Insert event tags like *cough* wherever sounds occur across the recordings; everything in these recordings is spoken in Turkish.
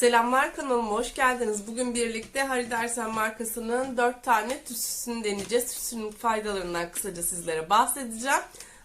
Selamlar kanalıma hoş geldiniz. Bugün birlikte Hari Dersen markasının 4 tane tütsüsünü deneyeceğiz. Tütsünün faydalarından kısaca sizlere bahsedeceğim.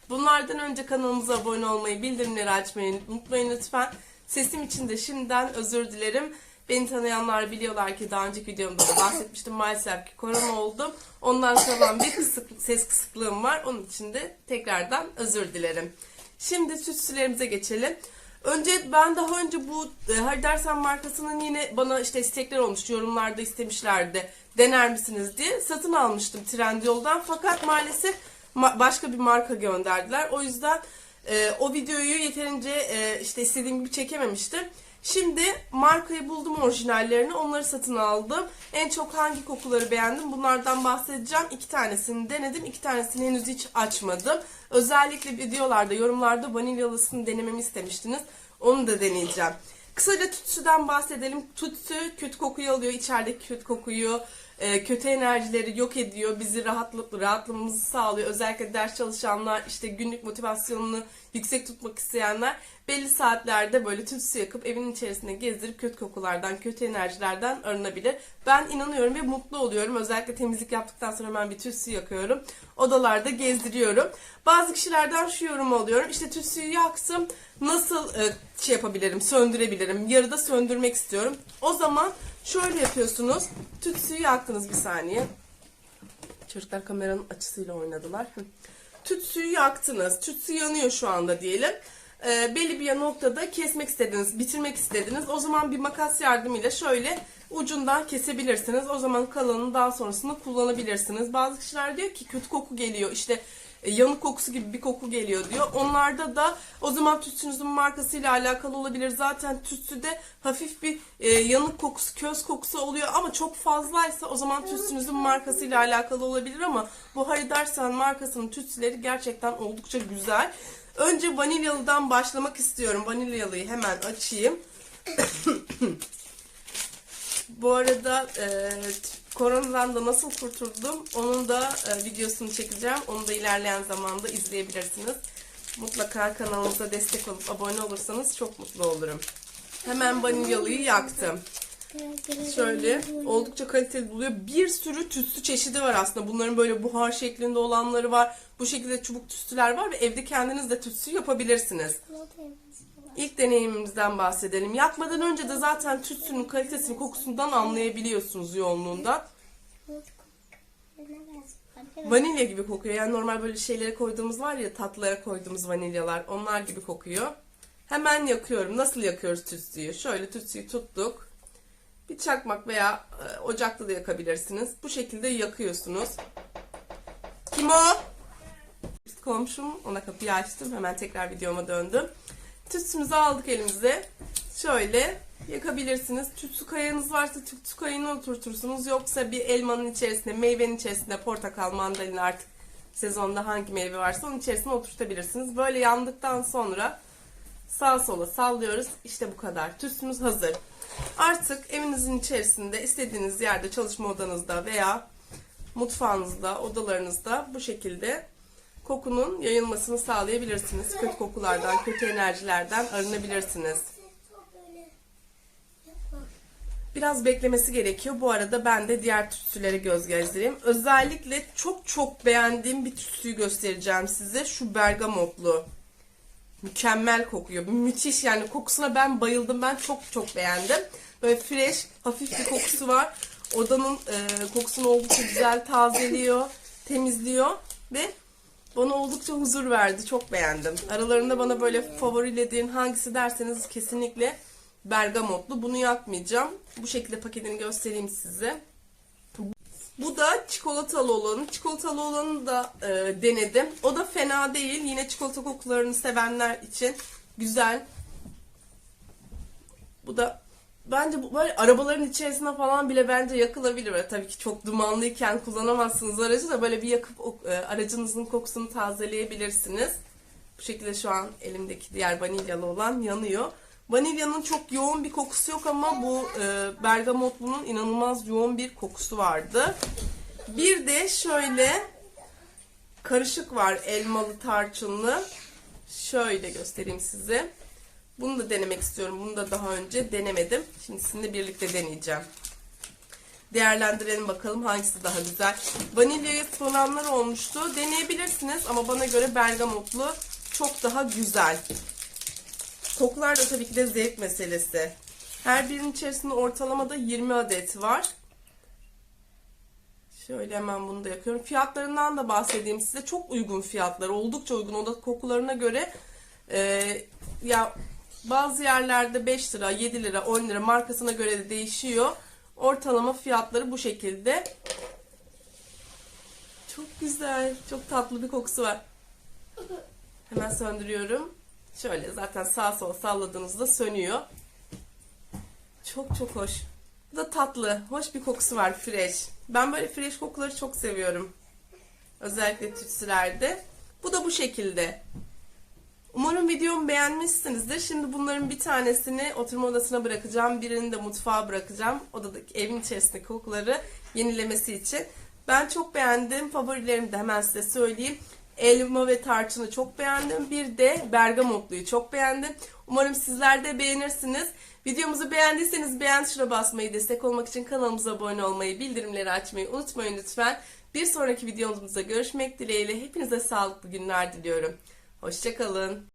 Bunlardan önce kanalımıza abone olmayı, bildirimleri açmayı unutmayın lütfen. Sesim için de şimdiden özür dilerim. Beni tanıyanlar biliyorlar ki daha önceki videomda da bahsetmiştim. Maalesef ki korona oldum. Ondan kalan bir kısık, ses kısıklığım var. Onun için de tekrardan özür dilerim. Şimdi tütsülerimize geçelim. Önce ben daha önce bu e, Hari Dersen markasının yine bana işte istekler olmuştu. Yorumlarda istemişlerdi. Dener misiniz diye. Satın almıştım Trendyol'dan. Fakat maalesef ma- başka bir marka gönderdiler. O yüzden e, o videoyu yeterince e, işte istediğim gibi çekememiştim. Şimdi markayı buldum orijinallerini. Onları satın aldım. En çok hangi kokuları beğendim? Bunlardan bahsedeceğim. İki tanesini denedim. iki tanesini henüz hiç açmadım. Özellikle videolarda, yorumlarda vanilyalısını denememi istemiştiniz. Onu da deneyeceğim. Kısaca tütsüden bahsedelim. Tütsü kötü kokuyu alıyor. İçerideki kötü kokuyu, e, kötü enerjileri yok ediyor. Bizi rahatlıkla rahatlamamızı sağlıyor. Özellikle ders çalışanlar, işte günlük motivasyonunu yüksek tutmak isteyenler belli saatlerde böyle tütsü yakıp evin içerisinde gezdirip kötü kokulardan, kötü enerjilerden arınabilir. Ben inanıyorum ve mutlu oluyorum. Özellikle temizlik yaptıktan sonra hemen bir tütsü yakıyorum. Odalarda gezdiriyorum. Bazı kişilerden şu yorum alıyorum. İşte tütsüyü yaksım nasıl e, şey yapabilirim, söndürebilirim? Yarıda söndürmek istiyorum. O zaman şöyle yapıyorsunuz. Tütsüyü yaktınız bir saniye. Çocuklar kameranın açısıyla oynadılar. Tütsüyü yaktınız. Tütsü yanıyor şu anda diyelim. Ee, belli bir noktada kesmek istediniz, bitirmek istediniz. O zaman bir makas yardımıyla şöyle ucundan kesebilirsiniz. O zaman kalanını daha sonrasında kullanabilirsiniz. Bazı kişiler diyor ki kötü koku geliyor. İşte e, yanık kokusu gibi bir koku geliyor diyor. Onlarda da o zaman tütsünüzün markasıyla alakalı olabilir. Zaten tütsüde hafif bir e, yanık kokusu, köz kokusu oluyor ama çok fazlaysa o zaman tütsünüzün markasıyla alakalı olabilir ama bu Hari Dersen markasının tütsüleri gerçekten oldukça güzel. Önce vanilyalıdan başlamak istiyorum. Vanilyalıyı hemen açayım. *coughs* Bu arada e, koronadan da nasıl kurtuldum onun da e, videosunu çekeceğim. Onu da ilerleyen zamanda izleyebilirsiniz. Mutlaka kanalımıza destek olup abone olursanız çok mutlu olurum. Hemen vanilyalıyı yaktım. Şöyle oldukça kaliteli buluyor. Bir sürü tütsü çeşidi var aslında. Bunların böyle buhar şeklinde olanları var. Bu şekilde çubuk tütsüler var ve evde kendiniz de tütsü yapabilirsiniz. İlk deneyimimizden bahsedelim. Yakmadan önce de zaten tütsünün kalitesini kokusundan anlayabiliyorsunuz yoğunluğundan. Vanilya gibi kokuyor. Yani normal böyle şeylere koyduğumuz var ya tatlılara koyduğumuz vanilyalar. Onlar gibi kokuyor. Hemen yakıyorum. Nasıl yakıyoruz tütsüyü? Şöyle tütsüyü tuttuk. Bir çakmak veya e, ocakta da yakabilirsiniz. Bu şekilde yakıyorsunuz. Kim o? Komşum. Ona kapıyı açtım. Hemen tekrar videoma döndüm. Tütsümüzü aldık elimize. Şöyle yakabilirsiniz. Tütsü kayanız varsa tütsü kayını oturtursunuz. Yoksa bir elmanın içerisine, meyvenin içerisine portakal, mandalina artık sezonda hangi meyve varsa onun içerisine oturtabilirsiniz. Böyle yandıktan sonra sağa sola sallıyoruz. İşte bu kadar. Tütsümüz hazır. Artık evinizin içerisinde istediğiniz yerde çalışma odanızda veya mutfağınızda, odalarınızda bu şekilde kokunun yayılmasını sağlayabilirsiniz. Kötü kokulardan, kötü enerjilerden arınabilirsiniz. Biraz beklemesi gerekiyor. Bu arada ben de diğer tütsülere göz gezdireyim. Özellikle çok çok beğendiğim bir tütsüyü göstereceğim size. Şu bergamotlu. Mükemmel kokuyor. Müthiş yani kokusuna ben bayıldım. Ben çok çok beğendim. Böyle fresh, hafif bir kokusu var. Odanın e, kokusunu oldukça güzel tazeliyor, temizliyor ve bana oldukça huzur verdi. Çok beğendim. Aralarında bana böyle favorilediğin hangisi derseniz kesinlikle bergamotlu. Bunu yakmayacağım. Bu şekilde paketini göstereyim size. Bu da çikolatalı olanı. Çikolatalı olanı da e, denedim. O da fena değil. Yine çikolata kokularını sevenler için güzel. Bu da bence böyle arabaların içerisine falan bile bence yakılabilir. Böyle tabii ki çok dumanlıyken kullanamazsınız aracı da böyle bir yakıp e, aracınızın kokusunu tazeleyebilirsiniz. Bu şekilde şu an elimdeki diğer vanilyalı olan yanıyor. Vanilyanın çok yoğun bir kokusu yok ama bu e, bergamotlunun inanılmaz yoğun bir kokusu vardı. Bir de şöyle karışık var elmalı tarçınlı. Şöyle göstereyim size. Bunu da denemek istiyorum. Bunu da daha önce denemedim. Şimdi sizinle birlikte deneyeceğim. Değerlendirelim bakalım hangisi daha güzel. Vanilyayı soranlar olmuştu. Deneyebilirsiniz ama bana göre bergamotlu çok daha güzel. Kokular da tabii ki de zevk meselesi. Her birinin içerisinde ortalamada 20 adet var. Şöyle hemen bunu da yakıyorum. Fiyatlarından da bahsedeyim size. Çok uygun fiyatlar. Oldukça uygun. O da kokularına göre e, ya bazı yerlerde 5 lira, 7 lira, 10 lira markasına göre de değişiyor. Ortalama fiyatları bu şekilde. Çok güzel. Çok tatlı bir kokusu var. Hemen söndürüyorum. Şöyle zaten sağ sol salladığınızda sönüyor. Çok çok hoş. Bu da tatlı. Hoş bir kokusu var. Fresh. Ben böyle fresh kokuları çok seviyorum. Özellikle tütsülerde. Bu da bu şekilde. Umarım videomu beğenmişsinizdir. Şimdi bunların bir tanesini oturma odasına bırakacağım. Birini de mutfağa bırakacağım. Odadaki evin içerisindeki kokuları yenilemesi için. Ben çok beğendim. Favorilerimi de hemen size söyleyeyim. Elma ve tarçını çok beğendim. Bir de bergamotluyu çok beğendim. Umarım sizler de beğenirsiniz. Videomuzu beğendiyseniz beğen tuşuna basmayı, destek olmak için kanalımıza abone olmayı, bildirimleri açmayı unutmayın lütfen. Bir sonraki videomuzda görüşmek dileğiyle hepinize sağlıklı günler diliyorum. Hoşçakalın.